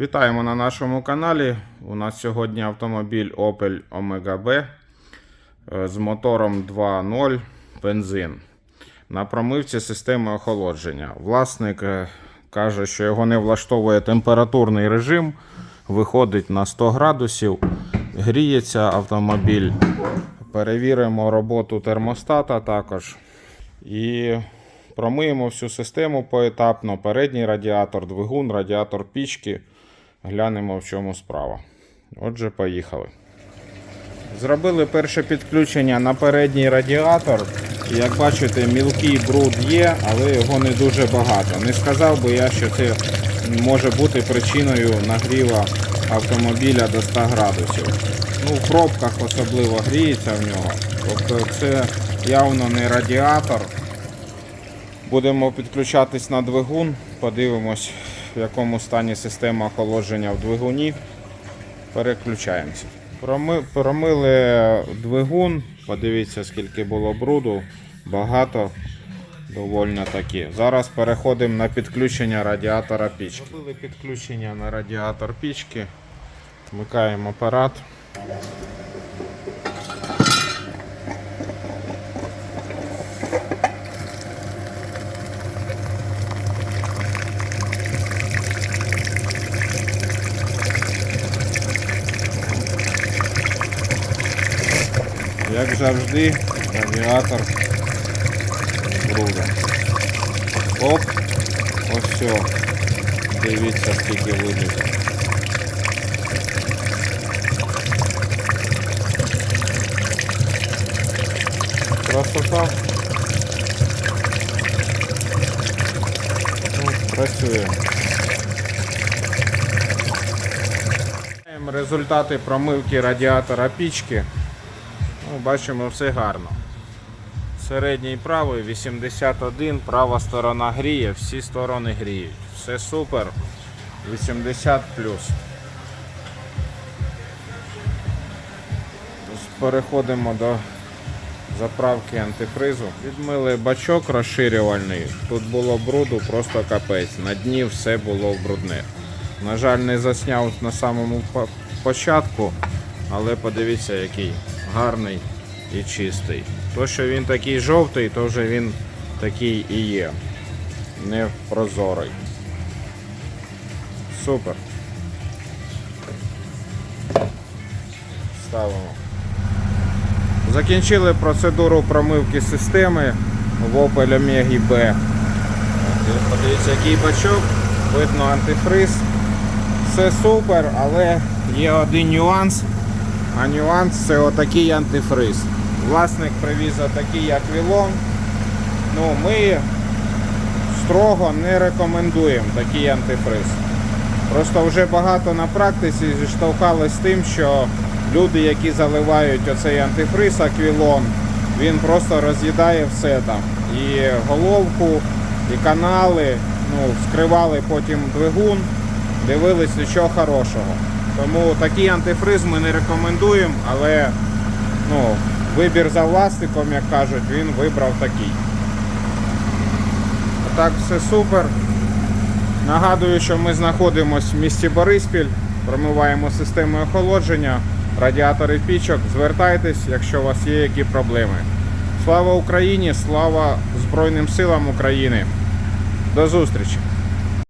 Вітаємо на нашому каналі. У нас сьогодні автомобіль Opel Omega B е, з мотором 2.0 бензин. На промивці системи охолодження. Власник е, каже, що його не влаштовує температурний режим, виходить на 100 градусів, гріється автомобіль. Перевіримо роботу термостата також. І промиємо всю систему поетапно. Передній радіатор, двигун, радіатор пічки. Глянемо, в чому справа. Отже, поїхали. Зробили перше підключення на передній радіатор. Як бачите, мілкий бруд є, але його не дуже багато. Не сказав би я, що це може бути причиною нагріва автомобіля до 100 градусів. Ну, в пробках особливо гріється в нього. Тобто це явно не радіатор. Будемо підключатись на двигун, подивимось, в якому стані система охолодження в двигуні. Переключаємося. Проми, промили двигун, подивіться, скільки було бруду, багато, довольно таки. Зараз переходимо на підключення радіатора пічки. Зробили підключення на радіатор пічки, вмикаємо апарат. Як завжди, радіатор з брудом. Оп, ось все. Дивіться, скільки вилізе. Красота. Ну, працює. Маємо Результати промивки радіатора пічки. Ну, бачимо, все гарно. Середній правий 81, права сторона гріє, всі сторони гріють. Все супер. 80 плюс. Переходимо до заправки антифризу. Відмили бачок розширювальний. Тут було бруду, просто капець. На дні все було брудне. На жаль, не засняв на самому початку, але подивіться, який гарний і чистий. То, що він такий жовтий, то вже він такий і є. Не прозорий. Супер. Ставимо. Закінчили процедуру промивки системи в Opel Omega B. Подивіться, який бачок, видно антифриз. Все супер, але є один нюанс. А нюанс це отакий антифриз. Власник привіз отакий аквілон. Ну, ми строго не рекомендуємо такий антифриз. Просто вже багато на практиці зіштовхались з тим, що люди, які заливають оцей антифриз аквілон, він просто роз'їдає все там. І головку, і канали, ну, вскривали потім двигун, дивились нічого хорошого. Тому такий антифриз ми не рекомендуємо, але ну, вибір за власником, як кажуть, він вибрав такий. Так, все супер. Нагадую, що ми знаходимося в місті Бориспіль, промиваємо систему охолодження, радіатори пічок. Звертайтесь, якщо у вас є які проблеми. Слава Україні! Слава Збройним силам України! До зустрічі!